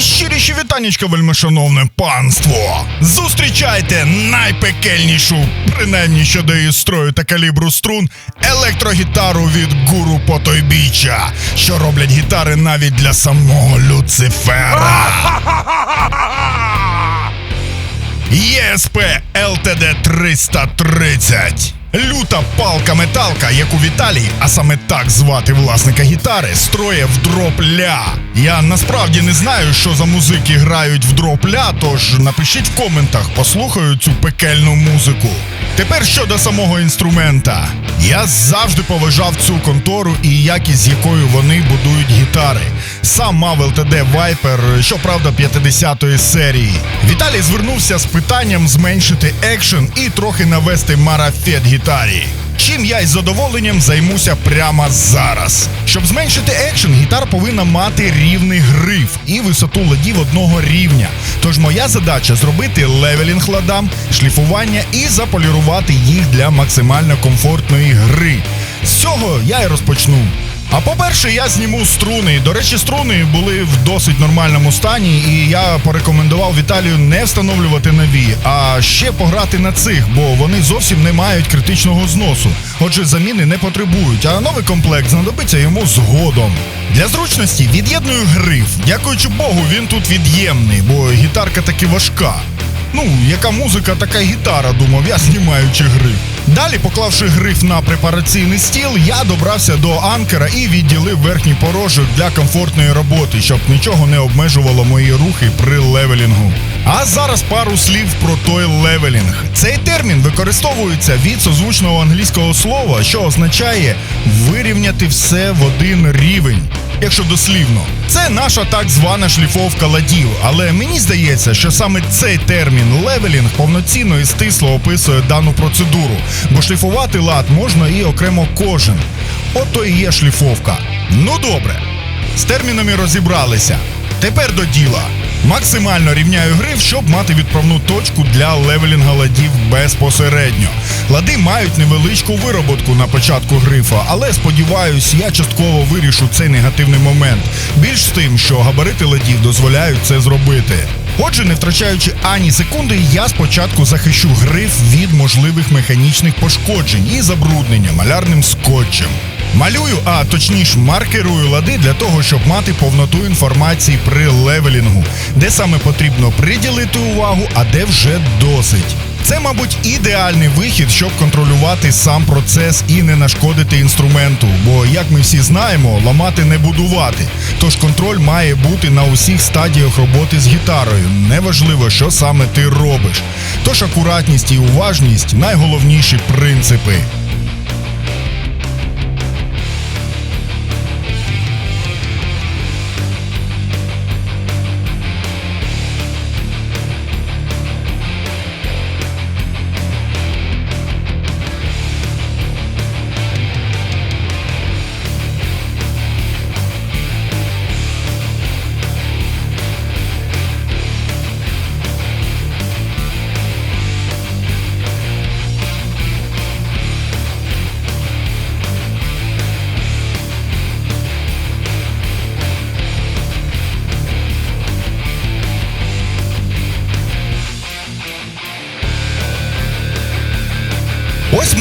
Найщиріші вітанечка, вельмишановне панство! Зустрічайте найпекельнішу, принаймні щодо її строю та калібру струн, електрогітару від гуру Потойбіча, що роблять гітари навіть для самого Люцифера. ЄСП ЛТД 330. Люта палка-металка, як у Віталій, а саме так звати власника гітари, строє в дропля. Я насправді не знаю, що за музики грають в дропля, тож напишіть в коментах, послухаю цю пекельну музику. Тепер щодо самого інструмента. Я завжди поважав цю контору і якість, з якою вони будують гітари. Сам мав ЛТД Viper, щоправда, 50-ї серії. Віталій звернувся з питанням зменшити екшен і трохи навести марафет гітарі. Чим я із задоволенням займуся прямо зараз. Щоб зменшити екшен, гітара повинна мати рівний гриф і висоту ладів одного рівня. Тож моя задача зробити левелінг ладам, шліфування і заполірувати їх для максимально комфортної гри. З цього я і розпочну. А по-перше, я зніму струни. До речі, струни були в досить нормальному стані, і я порекомендував Віталію не встановлювати нові, а ще пограти на цих, бо вони зовсім не мають критичного зносу. Отже, заміни не потребують, а новий комплект знадобиться йому згодом. Для зручності від'єдную гриф. Дякуючи Богу, він тут від'ємний, бо гітарка таки важка. Ну, яка музика, така гітара, думав, я знімаючи гриф. Далі, поклавши гриф на препараційний стіл, я добрався до анкера і відділив верхній порожок для комфортної роботи, щоб нічого не обмежувало мої рухи при левелінгу. А зараз пару слів про той левелінг. Цей термін використовується від созвучного англійського слова, що означає вирівняти все в один рівень. Якщо дослівно, це наша так звана шліфовка ладів, але мені здається, що саме цей термін левелінг повноцінно і стисло описує дану процедуру, бо шліфувати лад можна і окремо кожен. Ото і є шліфовка. Ну добре, з термінами розібралися. Тепер до діла. Максимально рівняю гриф, щоб мати відправну точку для левелінга ладів безпосередньо. Лади мають невеличку вироботку на початку грифа, але сподіваюсь, я частково вирішу цей негативний момент. Більш з тим, що габарити ладів дозволяють це зробити. Отже, не втрачаючи ані секунди, я спочатку захищу гриф від можливих механічних пошкоджень і забруднення малярним скотчем. Малюю, а точніше маркерую лади для того, щоб мати повноту інформації при левелінгу, де саме потрібно приділити увагу, а де вже досить. Це, мабуть, ідеальний вихід, щоб контролювати сам процес і не нашкодити інструменту. Бо, як ми всі знаємо, ламати не будувати. Тож контроль має бути на усіх стадіях роботи з гітарою. Неважливо, що саме ти робиш. Тож акуратність і уважність найголовніші принципи.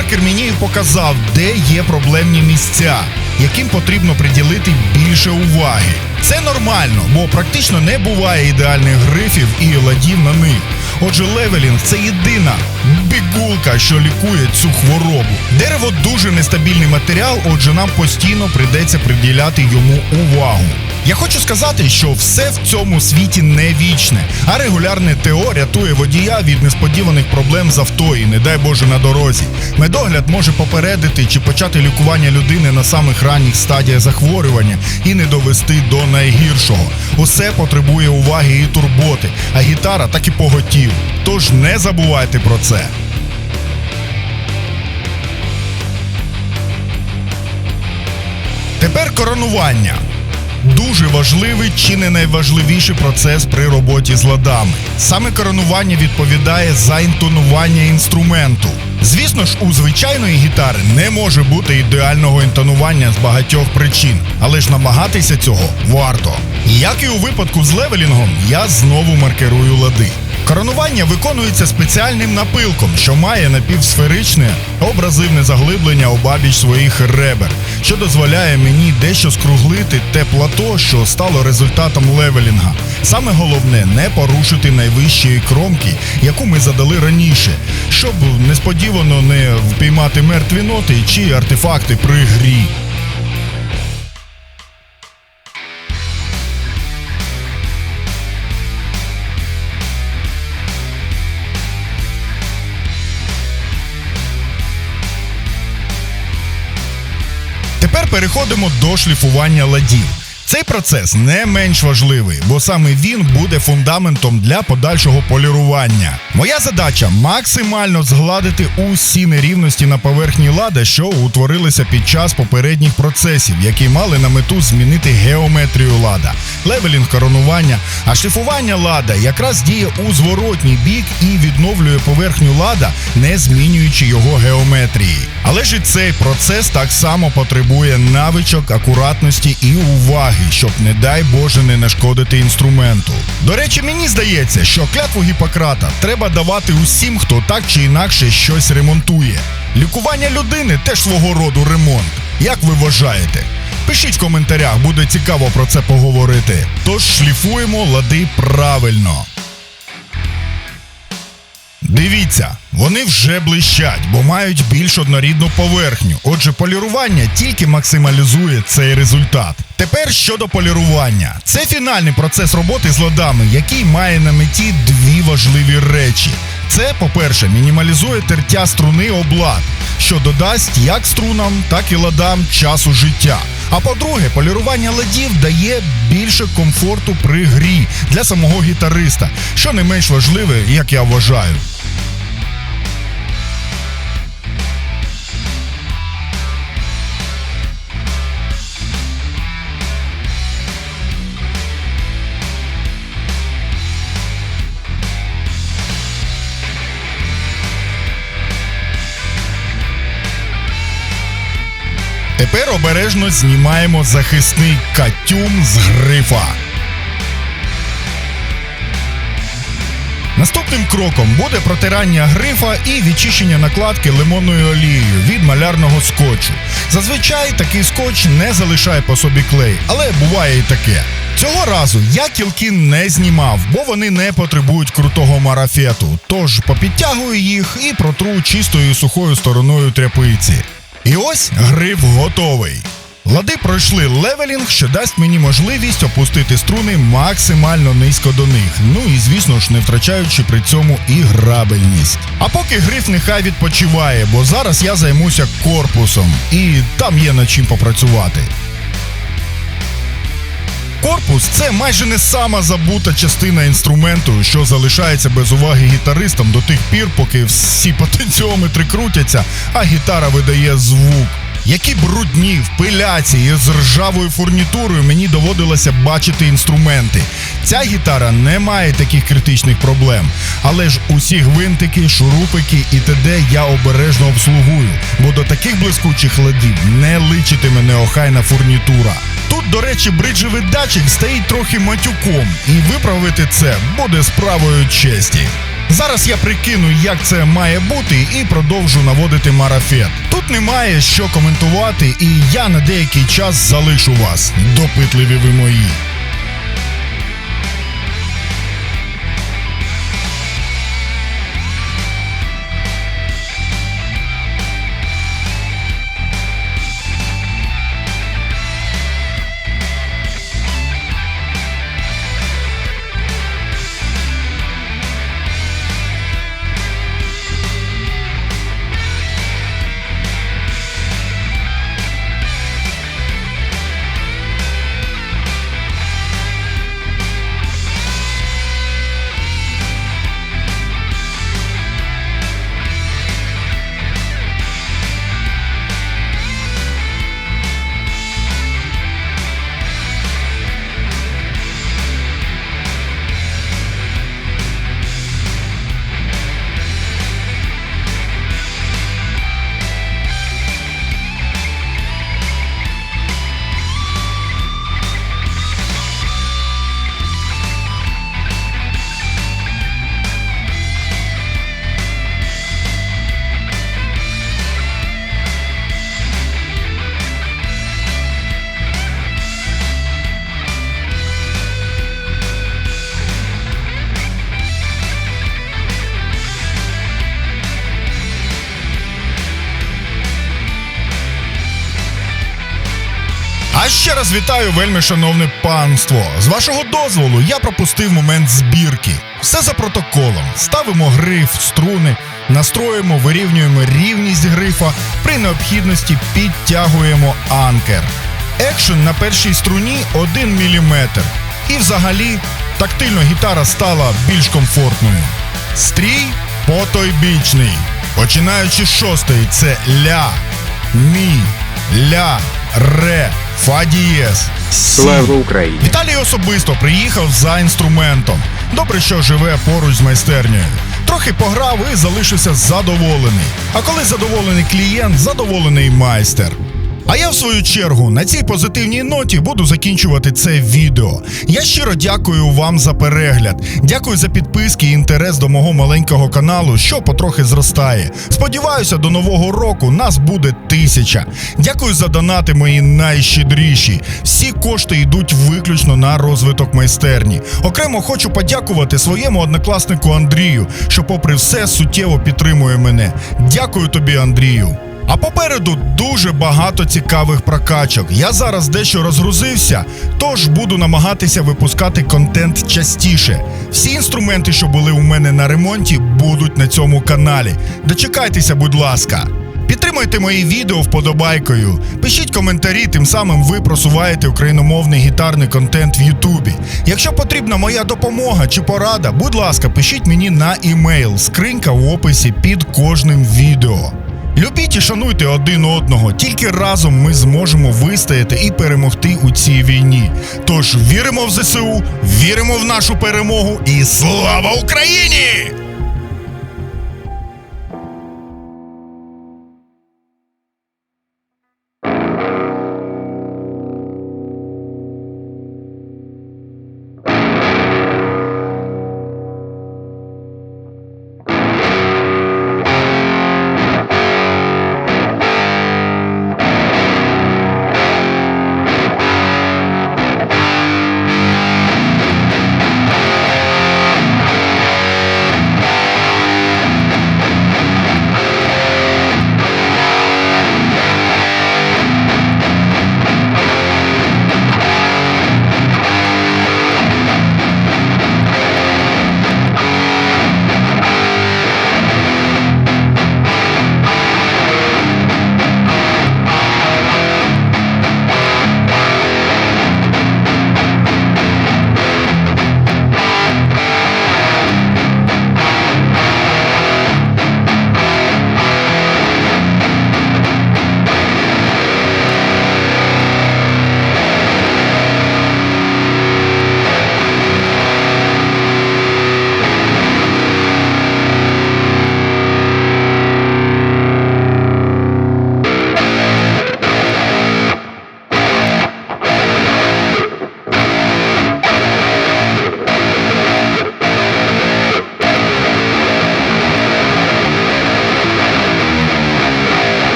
Маркер мені показав, де є проблемні місця, яким потрібно приділити більше уваги. Це нормально, бо практично не буває ідеальних грифів і ладів на них. Отже, левелінг це єдина бігулка, що лікує цю хворобу. Дерево дуже нестабільний матеріал, отже, нам постійно прийдеться приділяти йому увагу. Я хочу сказати, що все в цьому світі не вічне, а регулярне ТО рятує водія від несподіваних проблем з авто і, не дай Боже, на дорозі. Медогляд може попередити чи почати лікування людини на самих ранніх стадіях захворювання і не довести до найгіршого. Усе потребує уваги і турботи, а гітара так і поготів. Тож не забувайте про це. Тепер коронування. Дуже важливий чи не найважливіший процес при роботі з ладами. Саме коронування відповідає за інтонування інструменту. Звісно ж, у звичайної гітари не може бути ідеального інтонування з багатьох причин, але ж намагатися цього варто. Як і у випадку з левелінгом, я знову маркерую лади. Коронування виконується спеціальним напилком, що має напівсферичне образивне заглиблення обабіч своїх ребер, що дозволяє мені дещо скруглити те плато, що стало результатом левелінга. Саме головне не порушити найвищої кромки, яку ми задали раніше, щоб несподівано не впіймати мертві ноти чи артефакти при грі. Тепер переходимо до шліфування ладів. Цей процес не менш важливий, бо саме він буде фундаментом для подальшого полірування. Моя задача максимально згладити усі нерівності на поверхні лада, що утворилися під час попередніх процесів, які мали на мету змінити геометрію лада, левелінг коронування, а шліфування лада якраз діє у зворотній бік і відновлює поверхню лада, не змінюючи його геометрії. Але ж і цей процес так само потребує навичок, акуратності і уваги, щоб, не дай Боже, не нашкодити інструменту. До речі, мені здається, що клятву Гіппократа треба давати усім, хто так чи інакше щось ремонтує. Лікування людини теж свого роду ремонт. Як ви вважаєте? Пишіть в коментарях, буде цікаво про це поговорити. Тож шліфуємо лади правильно. Дивіться, вони вже блищать, бо мають більш однорідну поверхню. Отже, полірування тільки максималізує цей результат. Тепер щодо полірування, це фінальний процес роботи з ладами, який має на меті дві важливі речі. Це, по-перше, мінімалізує тертя струни облад, що додасть як струнам, так і ладам часу життя. А по-друге, полірування ладів дає більше комфорту при грі для самого гітариста, що не менш важливе, як я вважаю. Тепер обережно знімаємо захисний катюм з грифа. Наступним кроком буде протирання грифа і відчищення накладки лимонною олією від малярного скотчу. Зазвичай такий скотч не залишає по собі клей, але буває і таке. Цього разу я кілки не знімав, бо вони не потребують крутого марафету. Тож попідтягую їх і протру чистою сухою стороною тряпиці. І ось гриф готовий. Лади пройшли левелінг, що дасть мені можливість опустити струни максимально низько до них. Ну і звісно ж, не втрачаючи при цьому і грабельність. А поки гриф нехай відпочиває, бо зараз я займуся корпусом, і там є над чим попрацювати. Корпус це майже не сама забута частина інструменту, що залишається без уваги гітаристам до тих пір, поки всі потенціометри крутяться, а гітара видає звук. Які брудні, в і з ржавою фурнітурою мені доводилося бачити інструменти. Ця гітара не має таких критичних проблем, але ж усі гвинтики, шурупики і т.д. я обережно обслугую, бо до таких блискучих ладів не личитиме неохайна фурнітура. Тут, до речі, бриджевий датчик стоїть трохи матюком, і виправити це буде справою честі. Зараз я прикину, як це має бути, і продовжу наводити марафет. Тут немає що коментувати, і я на деякий час залишу вас, допитливі ви мої. Ще раз вітаю, вельми шановне панство. З вашого дозволу я пропустив момент збірки. Все за протоколом. Ставимо гриф, струни, настроїмо, вирівнюємо рівність грифа. При необхідності підтягуємо анкер. Екшен на першій струні 1 мм. І взагалі тактильно гітара стала більш комфортною. Стрій потойбічний. Починаючи з шостої, це ля, мі, ля, ре, фа дієс. Слава Україні! Віталій особисто приїхав за інструментом. Добре, що живе поруч з майстернею. Трохи пограв і залишився задоволений. А коли задоволений клієнт, задоволений майстер. А я в свою чергу на цій позитивній ноті буду закінчувати це відео. Я щиро дякую вам за перегляд. Дякую за підписки і інтерес до мого маленького каналу, що потрохи зростає. Сподіваюся, до нового року нас буде тисяча. Дякую за донати мої найщедріші. Всі кошти йдуть виключно на розвиток майстерні. Окремо хочу подякувати своєму однокласнику Андрію, що, попри все, суттєво підтримує мене. Дякую тобі, Андрію. А попереду дуже багато цікавих прокачок. Я зараз дещо розгрузився, тож буду намагатися випускати контент частіше. Всі інструменти, що були у мене на ремонті, будуть на цьому каналі. Дочекайтеся, будь ласка. Підтримуйте мої відео вподобайкою. Пишіть коментарі, тим самим ви просуваєте україномовний гітарний контент в Ютубі. Якщо потрібна моя допомога чи порада, будь ласка, пишіть мені на імейл, скринька в описі під кожним відео. Любіть і шануйте один одного, тільки разом ми зможемо вистояти і перемогти у цій війні. Тож віримо в ЗСУ, віримо в нашу перемогу і слава Україні!